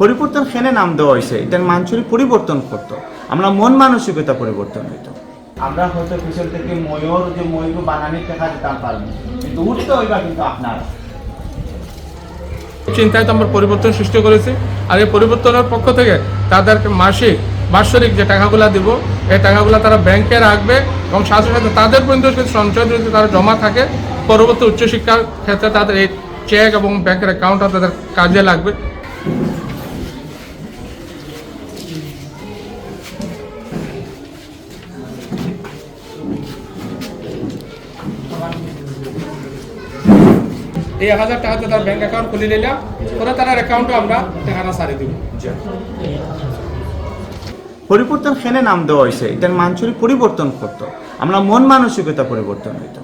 পরিবর্তন খেনে নাম দেওয়া হয়েছে। এটার মানচুরি পরিবর্তন করতো। আমরা মন মানসিকতা পরিবর্তন হইতো। আমরা হয়তো পিছন থেকে ময়ূর যে ময়ূর বানানি দেখা দিতাম পারব। কিন্তু উঠতে হইবা কিন্তু আপনারা। চিন্তায় তো আমরা পরিবর্তন সৃষ্টি করেছি। আর এই পরিবর্তনের পক্ষ থেকে তাদেরকে মাসিক বাৎসরিক যে টাকাগুলো দিব এই টাকাগুলো তারা ব্যাংকে রাখবে এবং সাথে সাথে তাদের পর্যন্ত সঞ্চয় যদি তারা জমা থাকে পরবর্তী উচ্চশিক্ষার ক্ষেত্রে তাদের এই চেক এবং ব্যাংকের অ্যাকাউন্টটা তাদের কাজে লাগবে। এই এক হাজার টাকাতে তার ব্যাংক অ্যাকাউন্ট খুলে নিলাম। পরে তার অ্যাকাউন্টে আমরা টাকাটা সারি দিব। পরিবর্তন খেনে নাম দেওয়া হয়েছে। এটার মানচুরি পরিবর্তন করতো। আমরা মন মানসিকতা পরিবর্তন হইতো।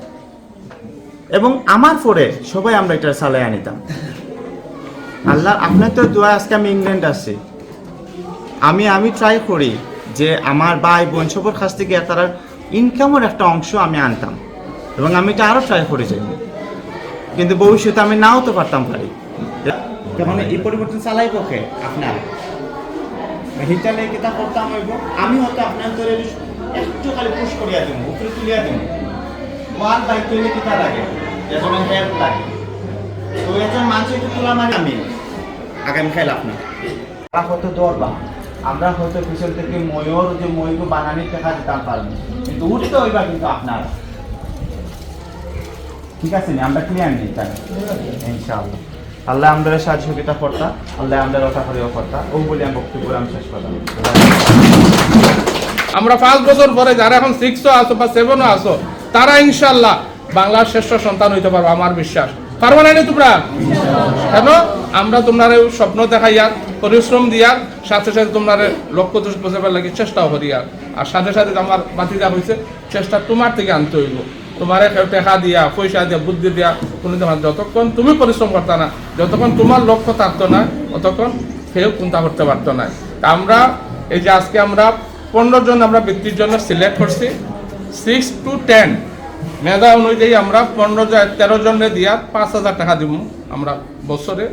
এবং আমার পরে সবাই আমরা এটা চালাই আনিতাম আল্লাহ, আপনার তো দোয়া আজকে আমি ইংল্যান্ড আছি। আমি আমি ট্রাই করি যে আমার ভাই বোন সবার কাছ থেকে তার ইনকামের একটা অংশ আমি আনতাম। এবং আমি এটা আরও ট্রাই করে যাই কিন্তু ভবিষ্যতে আমি নাও তো পারতাম পারি মানে এই পরিবর্তন চালাইব কে আপনার? হিটালে কিতা করতাম হইব আমি হয়তো আপনার ধরে একটু খালি পুশ করিয়া দিব উপরে তুলিয়া দিব ওয়ান বাইক তৈরি কিতা লাগে এজনের হেল্প লাগে। তো এজন মানুষ একটু তোলা মানে আমি আগামী খাইল আপনার। আমরা হয়তো দৌড়বা আমরা হয়তো পিছন থেকে ময়ূর যে ময়ূর বানানি দেখা দিতাম পারব। কিন্তু উঠতে হইবা কিন্তু আপনারা। ঠিক আছে আমরা ক্লিয়ার নেই ইনশাআল্লাহ। আল্লাহ করতা আল্লাহ করিও করতা। ও বলে আমি বক্তব্য আমি শেষ আমরা পাঁচ বছর পরে যারা এখন সিক্সও আসো বা সেভেনও আসো তারা ইনশাল্লাহ বাংলার শ্রেষ্ঠ সন্তান হইতে পারব আমার বিশ্বাস। পারব না তোমরা? কেন? আমরা তোমরা স্বপ্ন দেখাইয়ার পরিশ্রম দিয়ার সাথে সাথে তোমরা লক্ষ্য দোষ বোঝাবার লাগে চেষ্টাও করিয়ার। আর সাথে সাথে আমার বাতিজা হয়েছে চেষ্টা তোমার থেকে আনতে হইব। তোমারে টেকা দিয়া, পয়সা দিয়া, বুদ্ধি দিয়া কোনো তোমার যতক্ষণ তুমি পরিশ্রম করতে না, যতক্ষণ তোমার লক্ষ্য থাকতো না ততক্ষণ কেউ চিন্তা করতে পারতো না। আমরা, এই যে আজকে আমরা পনেরো জন, আমরা বৃত্তির জন্য সিলেক্ট করছি সিক্স টু টেন মেধা অনুযায়ী আমরা পনেরো জন, তেরো জনের দিয়া পাঁচ হাজার টাকা দিব আমরা বছরে।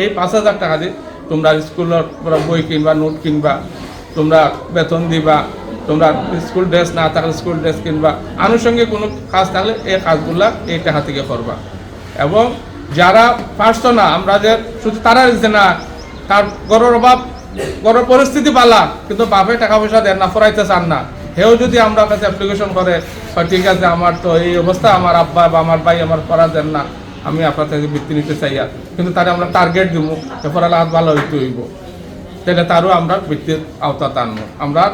এই পাঁচ হাজার টাকা দিয়ে তোমরা স্কুলের বই কিনবা নোট কিনবা, তোমরা বেতন দিবা তোমরা স্কুল ড্রেস না থাকলে স্কুল ড্রেস কিনবা। আনুষঙ্গিক কোনো কাজ থাকলে এই কাজগুলা এই টাকা থেকে করবা। এবং যারা পারছ না, আমরা যে শুধু তারা দিচ্ছে না, তার গরুর অভাব, গরুর পরিস্থিতি পালা, কিন্তু বাপে টাকা পয়সা দেন না ফরাইতে চান না। হেও যদি আমরা কাছে অ্যাপ্লিকেশন করে ঠিক আছে, আমার তো এই অবস্থা, আমার আব্বা বা আমার ভাই আমার করা দেন না, আমি আপনার থেকে বৃত্তি নিতে চাই আর। কিন্তু তারে আমরা টার্গেট দিব এরপর আল্লাহ ভালো হইতে হইব। তাহলে তারও আমরা বৃত্তির আওতা টানবো। আমরা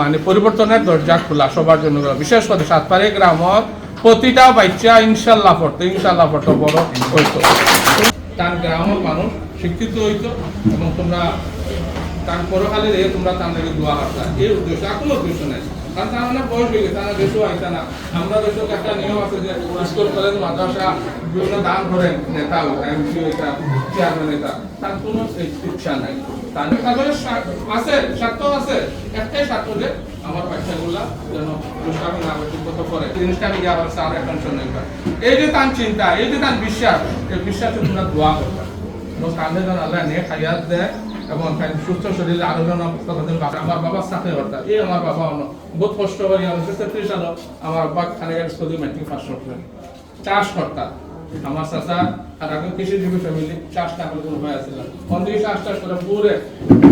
মানে পরিবর্তনের দরজা খোলা, সবার জন্য বিশেষ করে সাতপাড়ি গ্রামত প্রতিটা বাচ্চা ইনশাল্লাহ পড়তো ইনশাল্লাহ পড়তো, বড় হইতো। তার গ্রামের মানুষ শিক্ষিত হইতো এবং তোমরা তার পরকালে রেখে তোমরা তার নাকি দোয়া করতা। এই উদ্দেশ্য, আর কোনো উদ্দেশ্য নাই। কারণ তার মানে বয়স হয়ে গেছে, তারা দেশও আইতা না। আমরা দেশেও একটা নিয়ম আছে যে স্কুল, কলেজ, মাদ্রাসা বিভিন্ন দান করেন নেতা, এমপি, এটা চেয়ারম্যান এটা। তার কোনো ইচ্ছা নাই। তার তাদের আছে স্বার্থ আছে। একটাই স্বার্থ যে আমার বাচ্চাগুলা যেন দুষ্টামি না ঠিক করে। জিনিসটা আমি যাওয়ার স্যার টেনশন নেই এই যে তার চিন্তা, এই যে তার বিশ্বাস, এই বিশ্বাসে তোমরা দোয়া করবা। এবং কাঁধে যেন আল্লাহ নিয়ে খাইয়াত দেয় এবং সুস্থ শরীরে আরও যেন আমার বাবার সাথে হতা এই আমার বাবা অন্য, বহুত কষ্ট করি আমি সাল আমার বাবা খানেগার স্কুলে মেট্রিক পাস করলেন। চাষ কর্তা। আমার চাচা আর ফ্যামিলি চাষ না করে কোনো ভয় অন্যদিকে চাষ টাস করে পুরে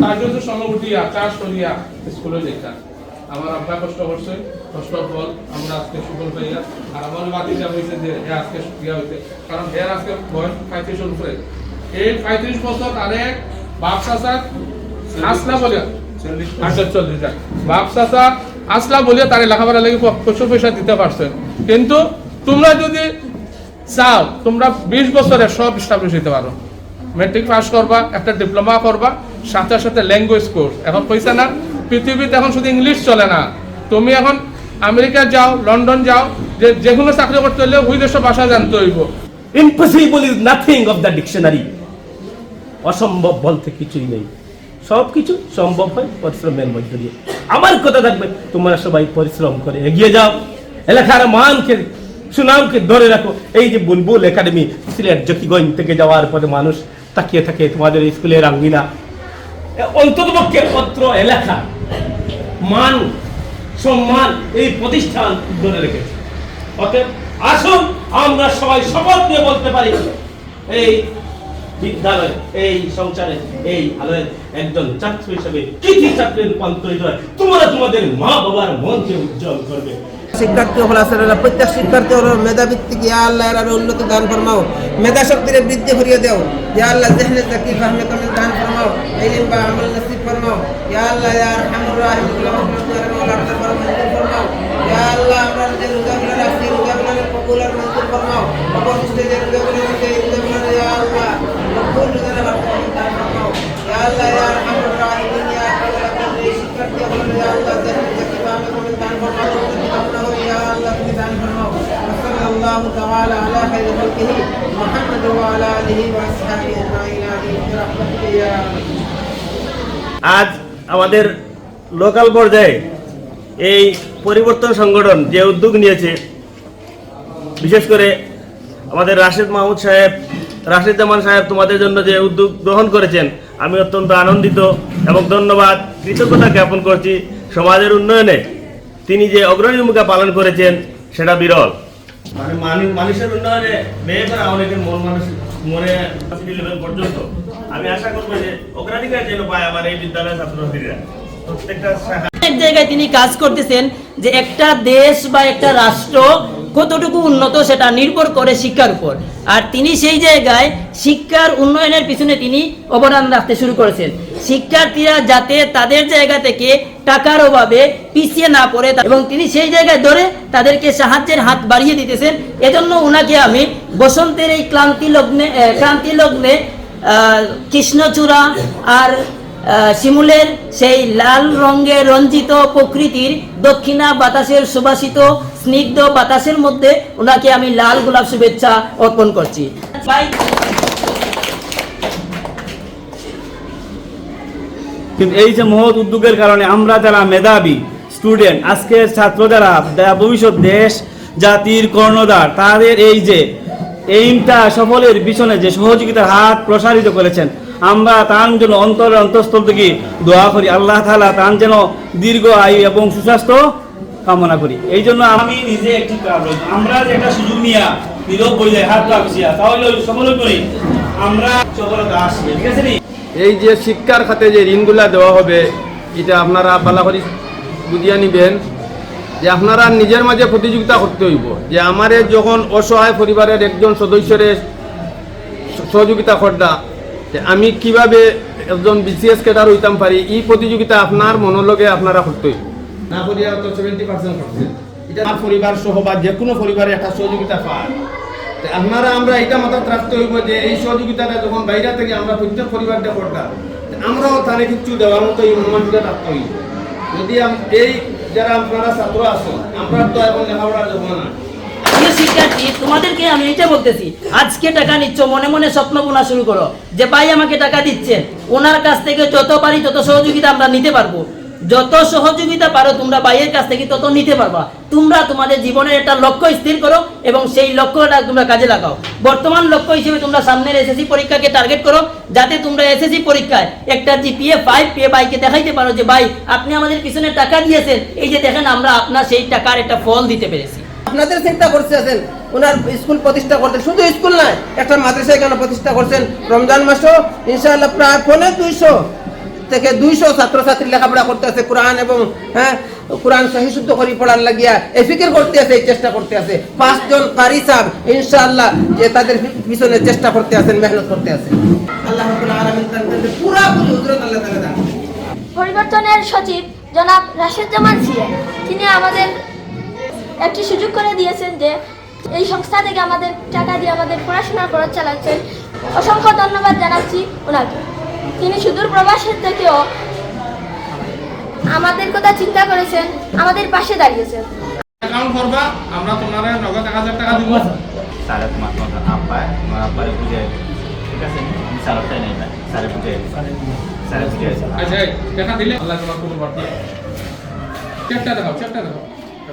তার জন্য সময় উঠিয়া চাষ করিয়া স্কুলে যেতাম আমার আব্বা কষ্ট করছে কষ্ট ফল আমরা আজকে সুফল পাইয়া আর আমার হয়েছে যে হে আজকে ইয়া হইতে। কারণ আজকে বয়স পঁয়ত্রিশের উপরে এই পঁয়ত্রিশ বছর আরেক বাপ চাচা আসলা বলে আচ্ছা চল্লিশ বাপ চাচা আসলা বলে তার লেখাপড়া লাগে প্রচুর পয়সা দিতে পারছেন কিন্তু তোমরা যদি চাও, তোমরা বিশ বছরে সব স্টাবলিশ হইতে পারো। মেট্রিক পাস করবা, একটা ডিপ্লোমা করবা, সাথে সাথে ল্যাঙ্গুয়েজ কোর্স এখন পয়সা না, পৃথিবীতে এখন শুধু ইংলিশ চলে না। তুমি এখন আমেরিকা যাও, লন্ডন যাও, যে যে কোনো চাকরি করতে হলে ওই দেশের ভাষা জানতে হইব। Impossible is nothing of the dictionary অসম্ভব বলতে কিছুই নেই। সব কিছু সম্ভব হয় পরিশ্রমের মধ্য দিয়ে। আমার কথা থাকবে, তোমরা সবাই পরিশ্রম করে এগিয়ে যাও। এলাকার মানকে সুনামকে ধরে রাখো। এই যে বুলবুল একাডেমি, সিলেট জকিগঞ্জ থেকে যাওয়ার পরে মানুষ তাকিয়ে থাকে তোমাদের স্কুলের আঙ্গিনা। অন্ততপক্ষে পত্র, এলাকা, মান, সম্মান এই প্রতিষ্ঠান ধরে রেখেছে। অতএব আসুন আমরা সবাই শপথ নিয়ে বলতে পারি, এই বিদ্যালয়, এই সংসারে, এই আলোয় একজন ছাত্র হিসেবে কি কি ছাত্রে রূপান্তরিত হয়, তোমরা তোমাদের মা বাবার মনকে উজ্জ্বল করবে। শিক্ষার্থী হল আসলে প্রত্যেক শিক্ষার্থী হল মেধাভিত্তিক, ইয়া আল্লাহ এর আরও উন্নতি দান ফরমাও। মেধা শক্তিরে বৃদ্ধি করিয়ে দেও। ইয়া আল্লাহ জেহনে জাকি ফাহমে কামিল দান ফরমাও। ইলম বা আমল নসিব ফরমাও। ইয়া আল্লাহ ইয়া আরহামুর রাহিম কুল মাখলুক ইয়া মাওলা আল্লাহ ফরমাও। ফরমাও ইয়া আল্লাহ আমরা যে রোজাগুলো রাখছি রোজাগুলো কবুল আর মঞ্জুর ফরমাও। অবশিষ্ট যে রোজাগুলো আছে এই রোজাগুলো ইয়া আল্লাহ কবুল রোজার বরকত দান ফরমাও। ইয়া আল্লাহ ইয়া আরহামুর রাহিম, ইয়া আল্লাহ এই শিক্ষার্থী হল ইয়া আল্লাহ জেহনে জাকি ফাহমে কামিল দান ফরমাও। الله تعالى على خير خلقه محمد وعلى آله وأصحابه أجمعين آمين برحمتك يا رب আজ আমাদের লোকাল পর্যায়ে এই পরিবর্তন সংগঠন যে উদ্যোগ নিয়েছে বিশেষ করে আমাদের রাশেদ মাহমুদ সাহেব রাশেদ জামান সাহেব তোমাদের জন্য যে উদ্যোগ গ্রহণ করেছেন আমি অত্যন্ত আনন্দিত এবং ধন্যবাদ কৃতজ্ঞতা জ্ঞাপন করছি সমাজের উন্নয়নে তিনি যে অগ্রণী ভূমিকা পালন করেছেন সেটা বিরল মানে মানু- মানুষের উন্নয়নে অনেকের মন মানুষ মনে লেভেল পর্যন্ত। আমি আশা করব যে অগ্রাধিকার যেন পায় আমার এই বিদ্যালয়ের ছাত্রছাত্রীরা। অনেক জায়গায় তিনি কাজ করতেছেন যে একটা দেশ বা একটা রাষ্ট্র কতটুকু উন্নত সেটা নির্ভর করে শিক্ষার উপর। আর তিনি সেই জায়গায় শিক্ষার উন্নয়নের পিছনে তিনি অবদান রাখতে শুরু করেছেন। শিক্ষার্থীরা যাতে তাদের জায়গা থেকে টাকার অভাবে পিছিয়ে না পড়ে এবং তিনি সেই জায়গায় ধরে তাদেরকে সাহায্যের হাত বাড়িয়ে দিতেছেন। এজন্য ওনাকে আমি বসন্তের এই ক্লান্তি লগ্নে ক্লান্তি লগ্নে কৃষ্ণচূড়া আর শিমুলের সেই লাল রঙের রঞ্জিত প্রকৃতির দক্ষিণা বাতাসের সুবাসিত, স্নিগ্ধ বাতাসের মধ্যে ওনাকে আমি লাল গোলাপ শুভেচ্ছা অর্পণ করছি। কিন্তু এই যে মহৎ উদ্যোগের কারণে আমরা যারা মেধাবী স্টুডেন্ট আজকের ছাত্র যারা ভবিষ্যৎ দেশ, জাতির কর্ণধার, তাদের এই যে এইমটা সফলের পিছনে যে সহযোগিতার হাত প্রসারিত করেছেন আমরা তার জন্য অন্তরের অন্তঃস্থল থেকে দোয়া করি। আল্লাহ তাআলা তার যেন দীর্ঘ আয়ু এবং সুস্বাস্থ্য কামনা করি। এই জন্য আমি নিজে একটি আমরা যে সুযোগ নিয়ে নীরব বইলে হাত রাখছিয়া তাহলে ওই সকলে করি। আমরা সফলতা আসি ঠিক আছে এই যে শিক্ষার খাতে যে ঋণগুলা দেওয়া হবে, এটা আপনারা পালা করে বুঝিয়ে নিবেন যে আপনারা নিজের মাঝে প্রতিযোগিতা করতে হইব। যে আমারে যখন অসহায় পরিবারের একজন সদস্যরে সহযোগিতা করদা আমি কীভাবে একজন বিসিএস ক্যাডার হইতাম পারি, এই প্রতিযোগিতা আপনার মনোলগে আপনারা করতে হইব। না করিয়া তো সেভেন্টি পার্সেন্ট করছে। এটা পরিবার সহ বা যে কোনো পরিবারে একটা সহযোগিতা পায়। আপনারা, আমরা এটা মাথায় রাখতে হইব যে এই সহযোগিতাটা যখন বাইরে থেকে আমরা প্রত্যেক পরিবারটা করতাম আমরাও তারে কিছু দেওয়ার মতো এই অনুমানটা রাখতে হইব। যদি এই যারা আপনারা ছাত্র আসুন আমরা তো এখন লেখাপড়ার জন্য না প্রিয় শিক্ষার্থী, তোমাদেরকে আমি এটা বলতেছি, আজকে টাকা নিচ্ছ, মনে মনে স্বপ্ন বোনা শুরু করো। যে ভাই আমাকে টাকা দিচ্ছেন ওনার কাছ থেকে যত পারি তত সহযোগিতা আমরা নিতে পারব। যত সহযোগিতা পারো তোমরা ভাইয়ের কাছ থেকে তত নিতে পারবা। তোমরা তোমাদের জীবনের একটা লক্ষ্য স্থির করো এবং সেই লক্ষ্যটা তোমরা কাজে লাগাও। বর্তমান লক্ষ্য হিসেবে তোমরা সামনের এসএসসি পরীক্ষাকে টার্গেট করো, যাতে তোমরা এসএসসি পরীক্ষায় একটা জিপিএ ফাইভ পেয়ে ভাইকে দেখাইতে পারো যে, ভাই, আপনি আমাদের পিছনে টাকা দিয়েছেন। এই যে দেখেন, আমরা আপনার সেই টাকার একটা ফল দিতে পেরেছি। আপনাদের চিন্তা করতেছেন ওনার স্কুল প্রতিষ্ঠা করতেন শুধু স্কুল নয়, একটা মাদ্রাসা এখানে প্রতিষ্ঠা করছেন? রমজান মাসও, ইনশাআল্লাহ প্রায় পৌনে দুইশো থেকে দুইশো ছাত্রছাত্রী লেখাপড়া করতে আছে, কোরআন এবং হ্যাঁ কোরআন সহি শুদ্ধ করে পড়ার লাগিয়া এই ফিকির করতে আছে, এই চেষ্টা করতে আছে। পাঁচজন কারি সাহেব, ইনশাআল্লাহ যে তাদের পিছনে চেষ্টা করতে আছেন, মেহনত করতে তাআলা পরিবর্তনের সচিব জনাব রাশেদ জামান সিয়া তিনি আমাদের একটি সুযোগ করে দিয়েছেন যে এই সংস্থা থেকে আমাদের টাকা দিয়ে আমাদের পড়াশোনার খরচ চালাচ্ছেন অসংখ্য ধন্যবাদ জানাচ্ছি ওনাকে। তিনি সুদূর প্রবাসের থেকেও আমাদের কথা চিন্তা করেছেন আমাদের পাশে দাঁড়িয়েছেন। অ্যাকাউন্ট করবা আমরা তোমার নগদ এক হাজার টাকা দিব। স্যারে তোমার কথা আব্বায় তোমার আব্বারে বুঝে ঠিক আছে? আমি স্যারটাই নেই স্যারে বুঝে স্যারে বুঝে আচ্ছা এই টাকা দিলে? আল্লাহ তোমার কোনো বাড়তি। চেকটা দেখাও চেকটা দেখাও।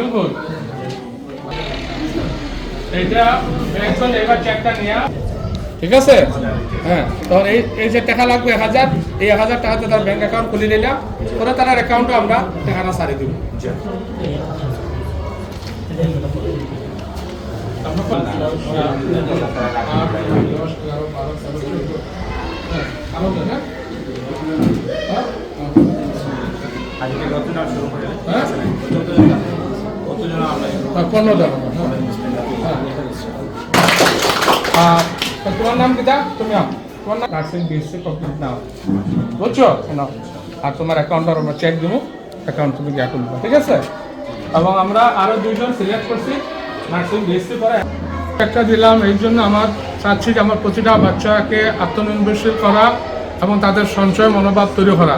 সেলিম এইটা এবার চেকটা নিয়ে ঠিক আছে? হ্যাঁ তখন এই এই যে টাকা লাগবে এক হাজার এই এক হাজার টাকাতে তার ব্যাংক অ্যাকাউন্ট খুলে নিলাম। পরে তার অ্যাকাউন্টে আমরা টাকাটা সারি দিব। পনেরো জন আর তোমার নাম কিটা তুমি তোমার নাম? নার্সিং বিএসসি কমপ্লিট নাও। বুঝছ? নাও। আর তোমার অ্যাকাউন্টের আমরা চেক দেবো। অ্যাকাউন্ট তুমি গিয়া খুলবে, ঠিক আছে? এবং আমরা আরও দুইজন সিলেক্ট করছি নার্সিং বিএসসি করে একটা দিলাম এই জন্য আমার চাচ্ছি যে আমার প্রতিটা বাচ্চাকে আত্মনির্ভরশীল করা এবং তাদের সঞ্চয় মনোভাব তৈরি করা।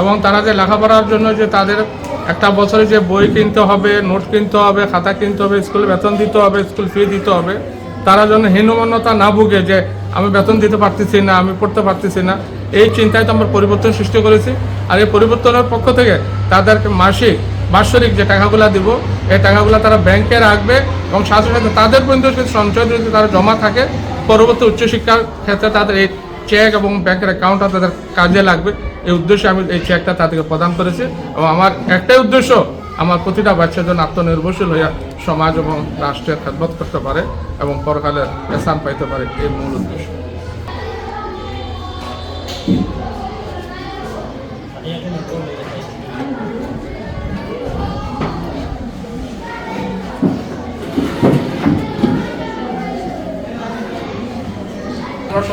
এবং তারা যে লেখাপড়ার জন্য যে তাদের একটা বছরে যে বই কিনতে হবে, নোট কিনতে হবে, খাতা কিনতে হবে, স্কুলে বেতন দিতে হবে, স্কুল ফি দিতে হবে, তারা যেন হীনমন্যতা না ভুগে যে আমি বেতন দিতে পারতেছি না, আমি পড়তে পারতেছি না, এই চিন্তায় তো আমরা পরিবর্তন সৃষ্টি করেছি। আর এই পরিবর্তনের পক্ষ থেকে তাদেরকে মাসিক, বাৎসরিক যে টাকাগুলো দিব, এই টাকাগুলো তারা ব্যাংকে রাখবে এবং সাথে সাথে তাদের পর্যন্ত সঞ্চয় যদি তারা জমা থাকে, পরবর্তী উচ্চশিক্ষার ক্ষেত্রে তাদের এই চেক এবং ব্যাংকের অ্যাকাউন্টটা তাদের কাজে লাগবে। এই উদ্দেশ্যে আমি এই চেকটা তাদেরকে প্রদান করেছি এবং আমার একটাই উদ্দেশ্য, আমার প্রতিটা বাচ্চা যেন আত্মনির্ভরশীল হইয়া সমাজ এবং রাষ্ট্রের খেদমত করতে পারে এবং পরকালে স্থান পাইতে পারে এই মূল উদ্দেশ্য।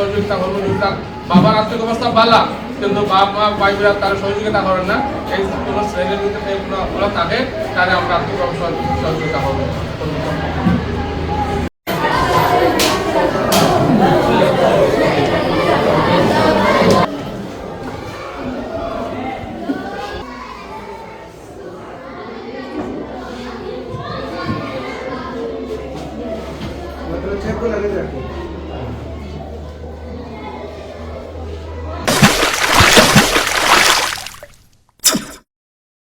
সহযোগিতা যেটা বাবার আর্থিক অবস্থা ভালো, কিন্তু বাপ মা, ভাই, বোনেরা তারা সহযোগিতা করেন না। এই কোনো শ্রেণির ভিতরে কোনো অপরাধ থাকে, তাহলে আমরা আর্থিক সহযোগিতা করব।